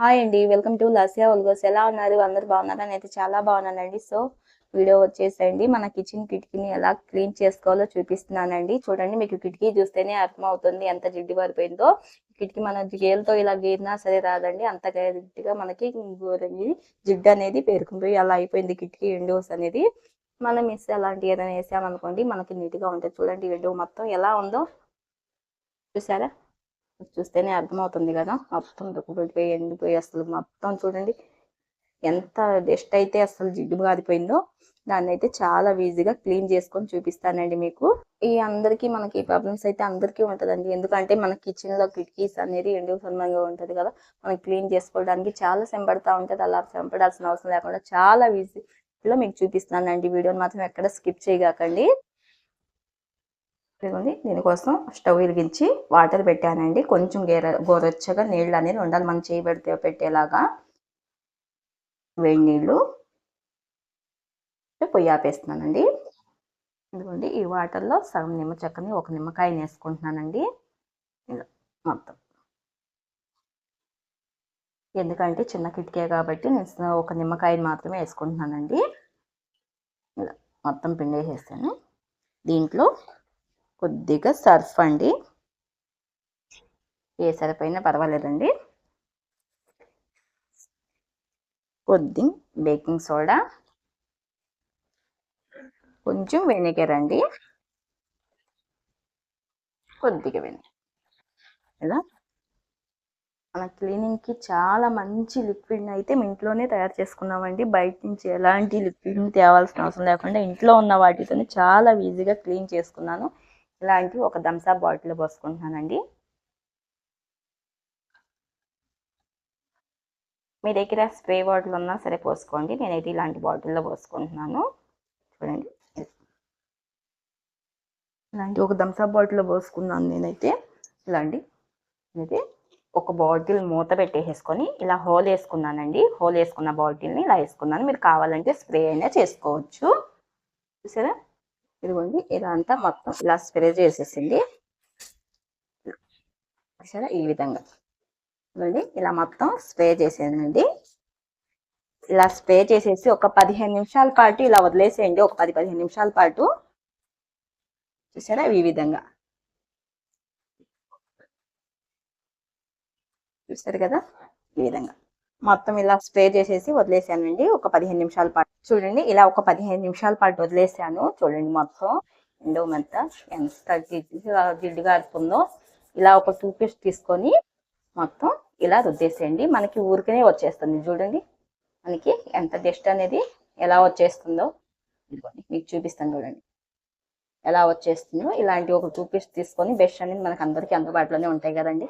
Hi అండి welcome to లసియా ఉల్గోస్ ఎలా ఉన్నారు? అందరు బాగున్నారా? నేనైతే చాలా బాగున్నానండి. సో వీడియో వచ్చేసండి మన కిచెన్ కిటికీని ఎలా క్లీన్ చేసుకోవాలో చూపిస్తున్నానండి. చూడండి మీకు కిటికీ చూస్తేనే అర్థం అవుతుంది ఎంత జిడ్డు పడిపోయిందో. కిటికీ మన గేలతో ఇలా గీరినా సరే రాదండి. అంత గట్టిగా మనకి జిడ్డు అనేది పేరుకుపోయి అలా అయిపోయింది కిటికీ విండోస్ అనేది. మనం మిస్ అలాంటి ఏదైనా వేసామనుకోండి మనకి నీట్గా ఉంటుంది. చూడండి విండో మొత్తం ఎలా ఉందో. చూసారా? చూస్తేనే అర్థమవుతుంది కదా మొత్తం దుక్కుపడిపోయి ఎండిపోయి అసలు మొత్తం చూడండి. ఎంత డస్ట్ అయితే అసలు జిడ్డు కాదిపోయిందో దాన్ని అయితే చాలా ఈజీగా క్లీన్ చేసుకొని చూపిస్తానండి మీకు. ఈ అందరికీ మనకి ప్రాబ్లమ్స్ అయితే అందరికీ ఉంటుందండి. ఎందుకంటే మన కిచెన్లో కిటికీస్ అనేది ఎండు సన్నంగా ఉంటుంది కదా. మనం క్లీన్ చేసుకోవడానికి చాలా శ్రమపడతా ఉంటుంది. అలా సెంపడాల్సిన అవసరం లేకుండా చాలా ఈజీలో మీకు చూపిస్తానండి. వీడియోని మాత్రం ఎక్కడ స్కిప్ చేయగాకండి. ఇదిగోండి దీనికోసం స్టవ్ వెలిగించి వాటర్ పెట్టానండి. కొంచెం గేర గోరొచ్చగా నీళ్ళు అనేది ఉండాలి. మనం చేయి పెడితే పెట్టేలాగా వేడి నీళ్ళు పొయ్యి ఆపేస్తున్నానండి. ఇదిగోండి ఈ వాటర్లో సగం నిమ్మ చెక్కని ఒక నిమ్మకాయని వేసుకుంటున్నానండి ఇలా మొత్తం. ఎందుకంటే చిన్న కిటికీ కాబట్టి నేను ఒక నిమ్మకాయని మాత్రమే వేసుకుంటున్నానండి. ఇలా మొత్తం వేసేసాను దీంట్లో కొద్దిగా సర్ఫ్ అండి. ఏ సర్ఫ్ అయినా పర్వాలేదండి. కొద్ది బేకింగ్ సోడా. కొంచెం వెనిగర్ అండి. కొద్దిగా వెనిగర్. ఇలా మన క్లీనింగ్కి చాలా మంచి లిక్విడ్ని అయితే మేము ఇంట్లోనే తయారు చేసుకున్నామండి. బయట నుంచి ఎలాంటి లిక్విడ్ని తేవాల్సిన అవసరం లేకుండా ఇంట్లో ఉన్న వాటితోనే చాలా ఈజీగా క్లీన్ చేసుకున్నాను. ఇలాంటి ఒక థమ్స్అప్ బాటిల్ పోసుకుంటున్నానండి. మీ దగ్గర స్ప్రే బాటిల్ ఉన్నా సరే పోసుకోండి. నేనైతే ఇలాంటి బాటిల్లో పోసుకుంటున్నాను. చూడండి. ఇలాంటి ఒక థమ్స్అప్ బాటిల్లో పోసుకున్నాను నేనైతే. ఇలాంటి. అయితే ఒక బాటిల్ మూత పెట్టేసుకొని ఇలా హోల్ వేసుకున్నానండి. హోల్ వేసుకున్న బాటిల్ని ఇలా వేసుకున్నాను. మీరు కావాలంటే స్ప్రే అయినా చేసుకోవచ్చు. చూసారా? ఇదిగోండి ఇలా అంతా మొత్తం ఇలా స్ప్రే చేసేసింది. సరే ఈ విధంగా. ఇదిగోండి ఇలా మొత్తం స్ప్రే చేసేయండి. ఇలా స్ప్రే చేసేసి ఒక పదిహేను నిమిషాల పాటు ఇలా వదిలేసేయండి. ఒక పది పదిహేను నిమిషాల పాటు. చూసారా? ఈ విధంగా. చూసారు కదా? ఈ విధంగా. మొత్తం ఇలా స్ప్రే చేసేసి వదిలేసానండి ఒక పదిహేను నిమిషాల పాటు. చూడండి ఇలా ఒక పదిహేను నిమిషాల పాటు వదిలేసాను. చూడండి మొత్తం ఎండో మెత్త ఎంత జిడ్డు గారుతుందో ఇలా ఒక టూ పీస్ తీసుకొని మొత్తం ఇలా రుద్దేసేయండి. మనకి ఊరికనే వచ్చేస్తుంది. చూడండి మనకి ఎంత డస్ట్ అనేది ఎలా వచ్చేస్తుందో. ఇదిగోండి మీకు చూపిస్తాను చూడండి. ఎలా వచ్చేస్తుందో. ఇలాంటి ఒక టూ పీస్ తీసుకొని బెస్ట్ అనేది మనకు అందరికీ అందుబాటులోనే ఉంటాయి కదండి.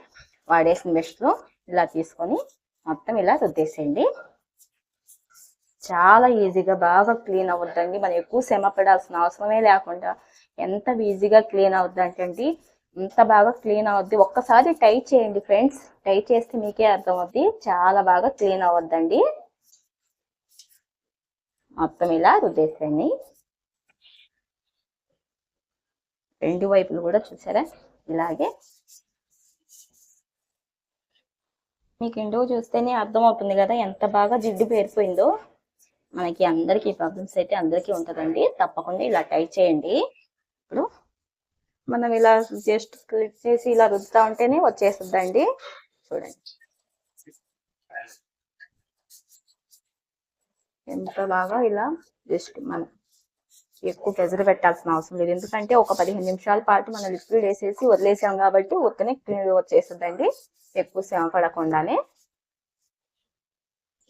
వాడేసిన బెస్ట్లో ఇలా తీసుకొని మొత్తం ఇలా రుద్దేసేయండి. చాలా ఈజీగా బాగా క్లీన్ అవుద్దండి. మనం ఎక్కువ శ్రమ పడాల్సిన అవసరమే లేకుండా ఎంత ఈజీగా క్లీన్ అవుద్ది అంత ఎంత బాగా క్లీన్ అవుద్ది. ఒక్కసారి టై చేయండి ఫ్రెండ్స్. టై చేస్తే మీకే అర్థం అవుద్ది చాలా బాగా క్లీన్ అవద్దండి. మొత్తం ఇలా రుద్దేసండి రెండు వైపులు కూడా చూసారా? ఇలాగే. మీకు ఇండో చూస్తేనే అర్థమవుతుంది కదా ఎంత బాగా జిడ్డు పేరిపోయిందో. మనకి అందరికీ ప్రాబ్లమ్స్ అయితే అందరికీ ఉంటుందండి. తప్పకుండా ఇలా టై చేయండి. ఇప్పుడు మనం ఇలా జస్ట్ క్లిక్ చేసి ఇలా రుద్దుతా ఉంటేనే వచ్చేస్తుందండి. చూడండి. ఎంత బాగా ఇలా జస్ట్ మనం ఎక్కువ ప్రెజర్ పెట్టాల్సిన అవసరం లేదు. ఎందుకంటే ఒక పదిహేను నిమిషాల పాటు మనం లిక్విడ్ వేసేసి వదిలేసాం కాబట్టి ఉత్తనే క్లీన్ వచ్చేస్తుందండి. ఎక్కువ శ్రమ పడకుండానే.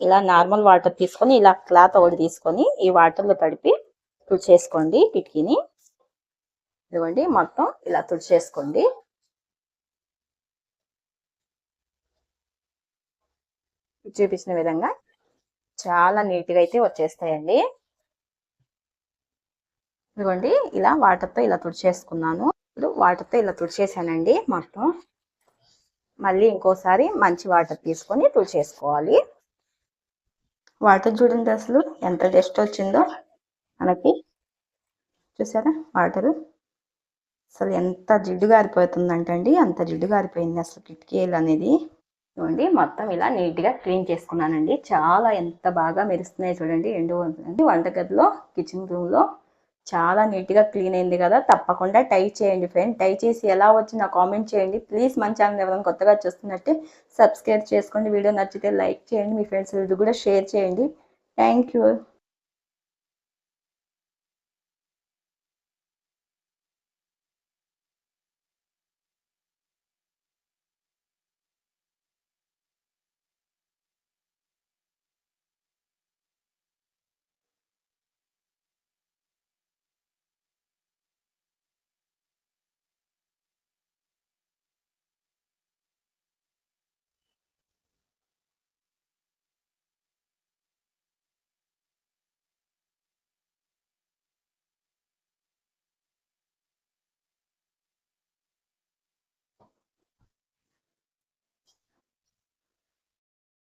ఇలా నార్మల్ వాటర్ తీసుకొని ఇలా క్లాత్ ఒకటి తీసుకొని ఈ వాటర్లో తడిపి తుడిచేసుకోండి కిటికీని ఇదిగోండి మొత్తం ఇలా తుడిచేసుకోండి. చూపించిన విధంగా చాలా నీట్గా అయితే వచ్చేస్తాయండి. ఇదిగోండి ఇలా వాటర్తో ఇలా తుడిచేసుకున్నాను. ఇప్పుడు వాటర్తో ఇలా తుడిచేసానండి మొత్తం. మళ్ళీ ఇంకోసారి మంచి వాటర్ తీసుకొని తుడిచేసుకోవాలి. వాటర్ చూడండి అసలు ఎంత టేస్ట్ వచ్చిందో మనకి. చూసారా? వాటర్ అసలు ఎంత జిడ్డు గారిపోతుందంటే అండి అంత జిడ్డు గారిపోయింది అసలు కిటికీలు అనేది. చూడండి మొత్తం ఇలా నీట్గా క్లీన్ చేసుకున్నానండి. చాలా ఎంత బాగా మెరుస్తున్నాయి చూడండి. ఎండు వంటగదిలో కిచెన్ రూమ్లో చాలా నీట్గా క్లీన్ అయింది కదా తప్పకుండా టై చేయండి ఫ్రెండ్. టై చేసి ఎలా వచ్చి నా కామెంట్ చేయండి. ప్లీజ్ మన ఛానల్ ఎవరైనా కొత్తగా చూస్తున్నట్టే సబ్స్క్రైబ్ చేసుకోండి. వీడియో నచ్చితే లైక్ చేయండి. మీ ఫ్రెండ్స్ కూడా షేర్ చేయండి. Thank you.